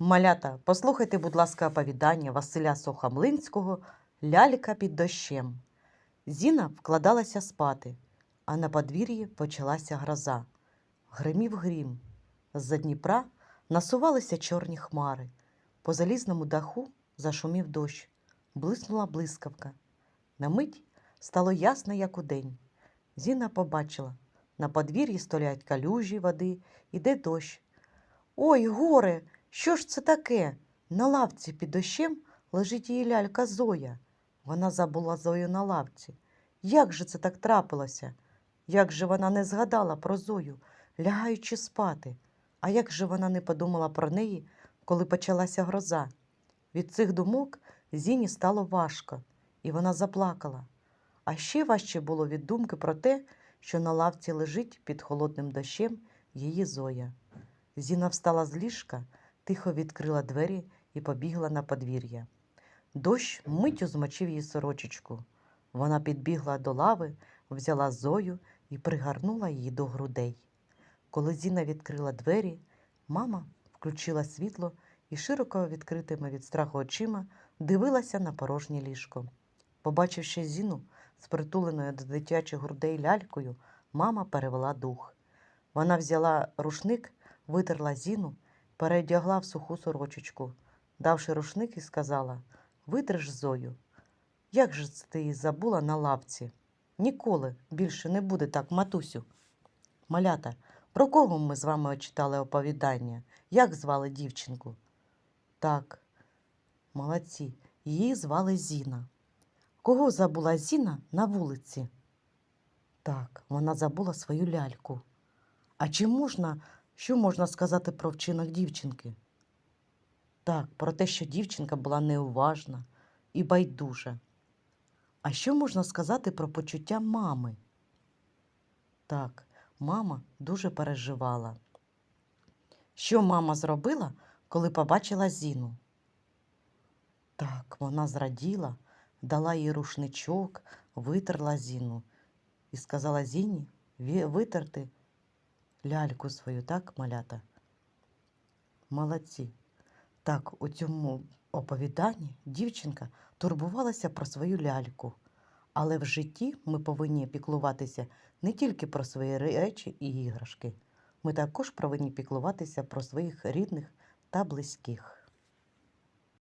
Малята, послухайте, будь ласка, оповідання Василя Сухомлинського Лялька під дощем. Зіна вкладалася спати, а на подвір'ї почалася гроза. Гримів грім. З-за Дніпра насувалися чорні хмари. По залізному даху зашумів дощ, блиснула блискавка. На мить стало ясно, як удень. Зіна побачила, на подвір'ї стоять калюжі води, іде дощ. Ой, горе, що ж це таке? На лавці під дощем лежить її лялька Зоя. Вона забула Зою на лавці. Як же це так трапилося? Як же вона не згадала про Зою, лягаючи спати? А як же вона не подумала про неї, коли почалася гроза? Від цих думок Зіні стало важко, і вона заплакала. А ще важче було від думки про те, що на лавці лежить під холодним дощем її Зоя. Зіна встала з ліжка, тихо відкрила двері і побігла на подвір'я. Дощ миттю змочив її сорочечку. Вона підбігла до лави, взяла Зою і пригорнула її до грудей. Коли Зіна відкрила двері, мама включила світло і широко відкритими від страху очима дивилася на порожнє ліжко. Побачивши Зіну з притуленою до дитячих грудей лялькою, мама перевела дух. Вона взяла рушник, витерла Зіну, передягла в суху сорочечку, давши рушник і сказала Витриш Зою. Як же це ти її забула на лавці? Ніколи більше не буде так, матусю. Малята, про кого ми з вами читали оповідання? Як звали дівчинку? Так, молодці. Її звали Зіна. Кого забула Зіна на вулиці? Так, вона забула свою ляльку. А чи можна, що можна сказати про вчинок дівчинки? Так, про те, що дівчинка була неуважна і байдужа. А що можна сказати про почуття мами? Так, мама дуже переживала. Що мама зробила, коли побачила Зіну? Так, вона зраділа, дала їй рушничок, витерла Зіну і сказала Зіні витерти ляльку свою, так, малята? Молодці. Так, у цьому оповіданні дівчинка турбувалася про свою ляльку. Але в житті ми повинні піклуватися не тільки про свої речі і іграшки. Ми також повинні піклуватися про своїх рідних та близьких.